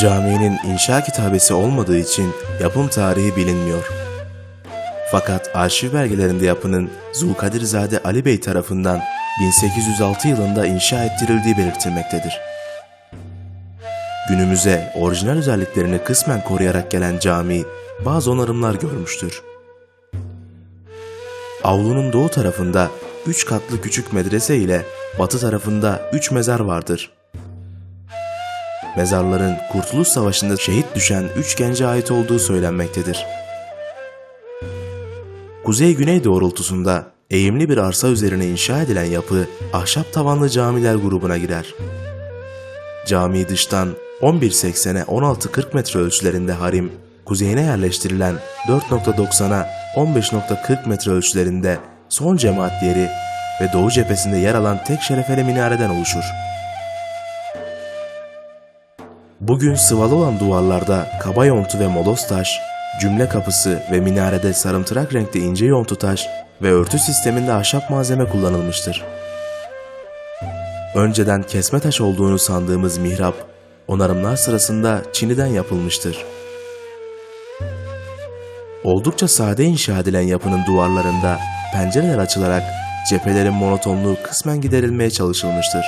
Caminin inşa kitabesi olmadığı için yapım tarihi bilinmiyor. Fakat arşiv belgelerinde yapının Zulkadirzade Ali Bey tarafından 1806 yılında inşa ettirildiği belirtilmektedir. Günümüze orijinal özelliklerini kısmen koruyarak gelen cami bazı onarımlar görmüştür. Avlunun doğu tarafında 3 katlı küçük medrese ile batı tarafında 3 mezar vardır. Mezarların Kurtuluş Savaşı'nda şehit düşen 3 gence ait olduğu söylenmektedir. Kuzey-güney doğrultusunda eğimli bir arsa üzerine inşa edilen yapı ahşap tavanlı camiler grubuna girer. Cami dıştan 11.80'e 16.40 metre ölçülerinde harim, kuzeyine yerleştirilen 4.90'a 15.40 metre ölçülerinde son cemaat yeri ve doğu cephesinde yer alan tek şerefeli minareden oluşur. Bugün sıvalı olan duvarlarda kaba yontu ve moloz taş, cümle kapısı ve minarede sarımtırak renkte ince yontu taş ve örtü sisteminde ahşap malzeme kullanılmıştır. Önceden kesme taş olduğunu sandığımız mihrap, onarımlar sırasında çiniden yapılmıştır. Oldukça sade inşa edilen yapının duvarlarında pencereler açılarak cephelerin monotonluğu kısmen giderilmeye çalışılmıştır.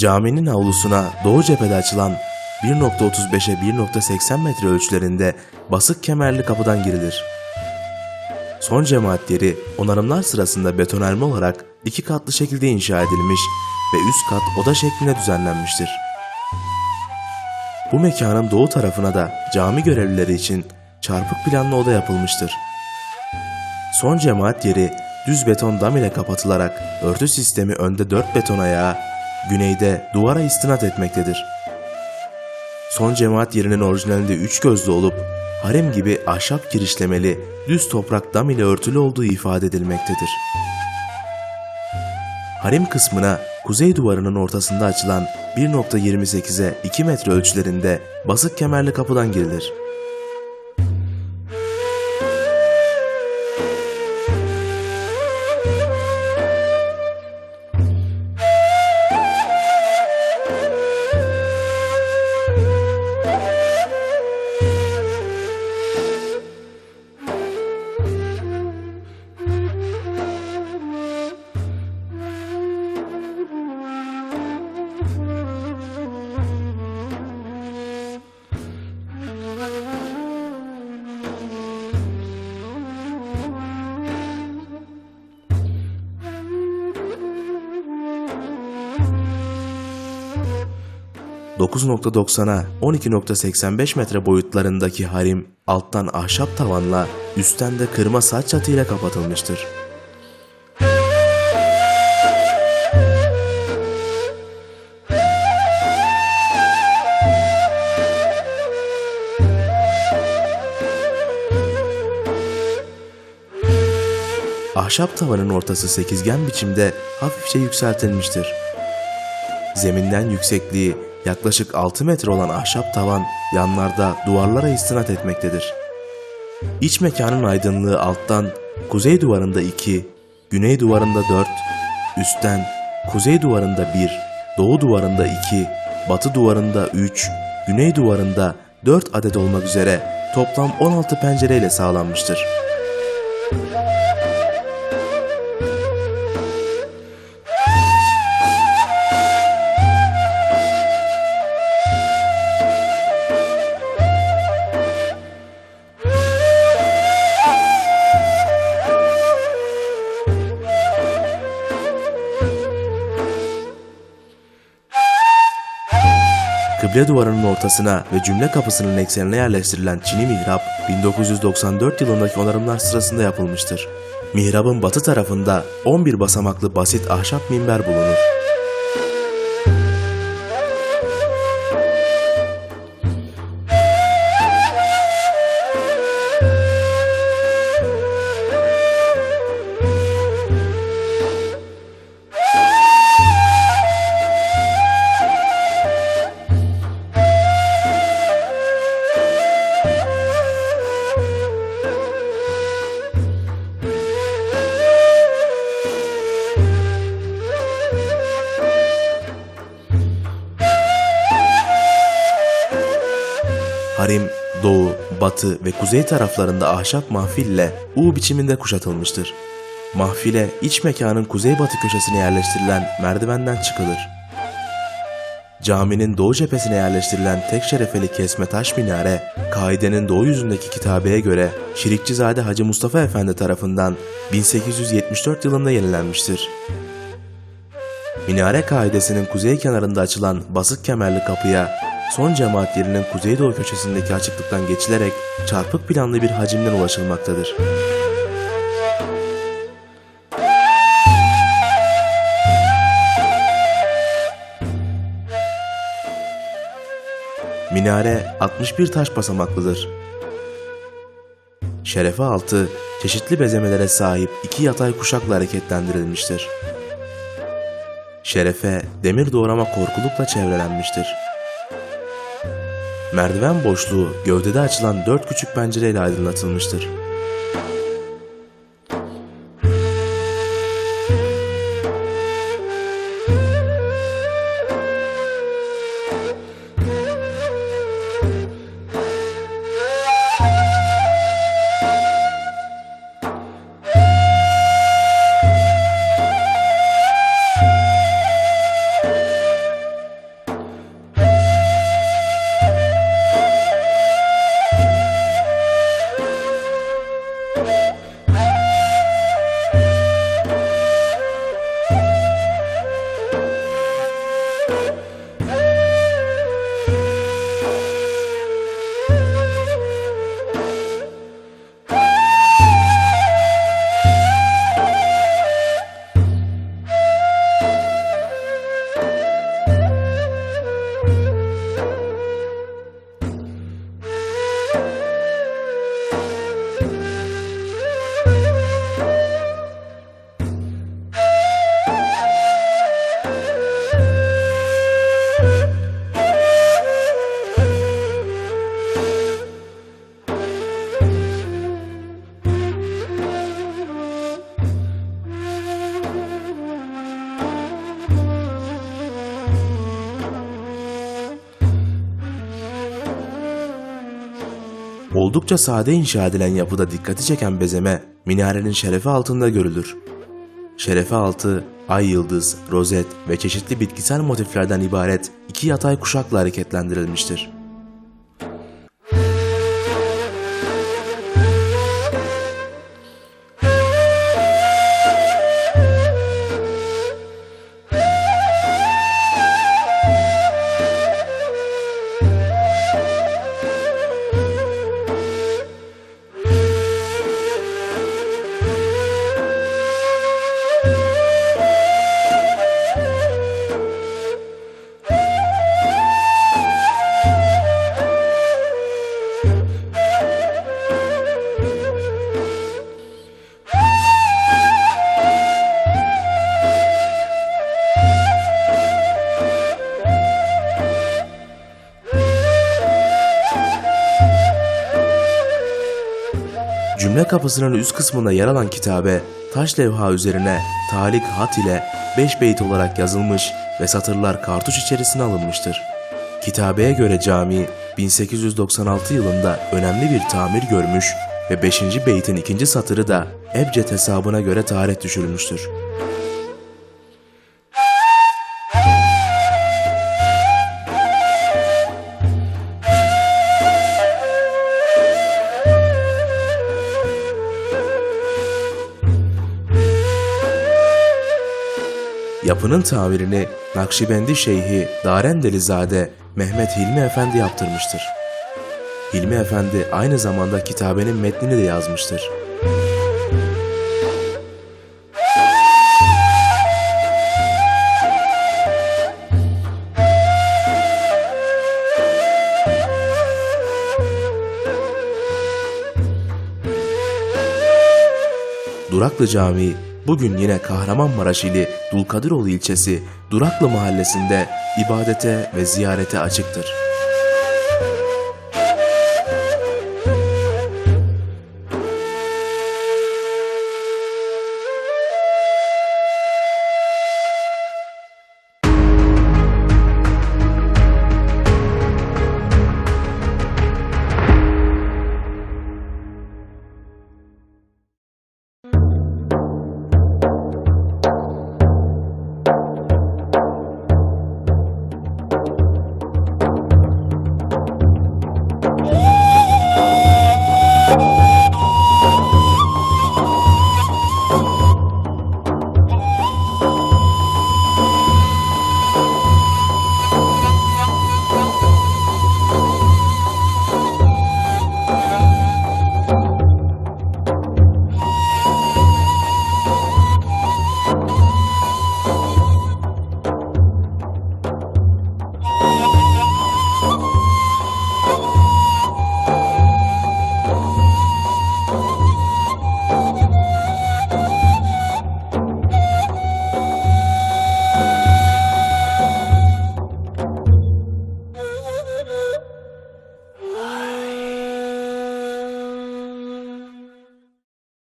Caminin avlusuna doğu cephede açılan 1.35'e 1.80 metre ölçülerinde basık kemerli kapıdan girilir. Son cemaat yeri onarımlar sırasında betonarme olarak iki katlı şekilde inşa edilmiş ve üst kat oda şeklinde düzenlenmiştir. Bu mekanın doğu tarafına da cami görevlileri için çarpık planlı oda yapılmıştır. Son cemaat yeri düz beton dam ile kapatılarak örtü sistemi önde 4 beton ayağı, güneyde duvara istinat etmektedir. Son cemaat yerinin orijinalinde üç gözlü olup harem gibi ahşap kirişlemeli düz toprak dam ile örtülü olduğu ifade edilmektedir. Harem kısmına kuzey duvarının ortasında açılan 1.28'e 2 metre ölçülerinde basık kemerli kapıdan girilir. ...9.90'a 12.85 metre boyutlarındaki harim alttan ahşap tavanla üstten de kırma saç çatıyla kapatılmıştır. Ahşap tavanın ortası sekizgen biçimde hafifçe yükseltilmiştir. Zeminden yüksekliği yaklaşık 6 metre olan ahşap tavan yanlarda duvarlara istinat etmektedir. İç mekanın aydınlığı alttan kuzey duvarında 2, güney duvarında 4, üstten kuzey duvarında 1, doğu duvarında 2, batı duvarında 3, güney duvarında 4 adet olmak üzere toplam 16 pencereyle sağlanmıştır. Kıble duvarının ortasına ve cümle kapısının eksenine yerleştirilen çini mihrap 1994 yılındaki onarımlar sırasında yapılmıştır. Mihrabın batı tarafında 11 basamaklı basit ahşap minber bulunur. Harim, doğu, batı ve kuzey taraflarında ahşap mahfille U biçiminde kuşatılmıştır. Mahfile iç mekanın kuzeybatı köşesine yerleştirilen merdivenden çıkılır. Caminin doğu cephesine yerleştirilen tek şerefeli kesme taş minare, kaidenin doğu yüzündeki kitabeye göre Şirikçizade Hacı Mustafa Efendi tarafından 1874 yılında yenilenmiştir. Minare kaidesinin kuzey kenarında açılan basık kemerli kapıya son cemaat yerinin kuzeydoğu köşesindeki açıklıktan geçilerek çarpık planlı bir hacimden ulaşılmaktadır. Minare 61 taş basamaklıdır. Şerefe altı çeşitli bezemelere sahip iki yatay kuşakla hareketlendirilmiştir. Şerefe demir doğrama korkulukla çevrelenmiştir. Merdiven boşluğu gövdede açılan dört küçük pencereyle aydınlatılmıştır. Oldukça sade inşa edilen yapıda dikkati çeken bezeme minarenin şerefi altında görülür. Şerefe altı, ay yıldız, rozet ve çeşitli bitkisel motiflerden ibaret iki yatay kuşakla hareketlendirilmiştir. Cümle kapısının üst kısmında yer alan kitabe taş levha üzerine talik hat ile 5 beyt olarak yazılmış ve satırlar kartuş içerisine alınmıştır. Kitabeye göre cami 1896 yılında önemli bir tamir görmüş ve 5. beytin ikinci satırı da Ebced hesabına göre tarih düşürülmüştür. Yapının tamirini Nakşibendi Şeyhi Darendelizade Mehmet Hilmi Efendi yaptırmıştır. Hilmi Efendi aynı zamanda kitabenin metnini de yazmıştır. Duraklı Camii bugün yine Kahramanmaraş ili Dulkadiroğlu ilçesi Duraklı mahallesinde ibadete ve ziyarete açıktır.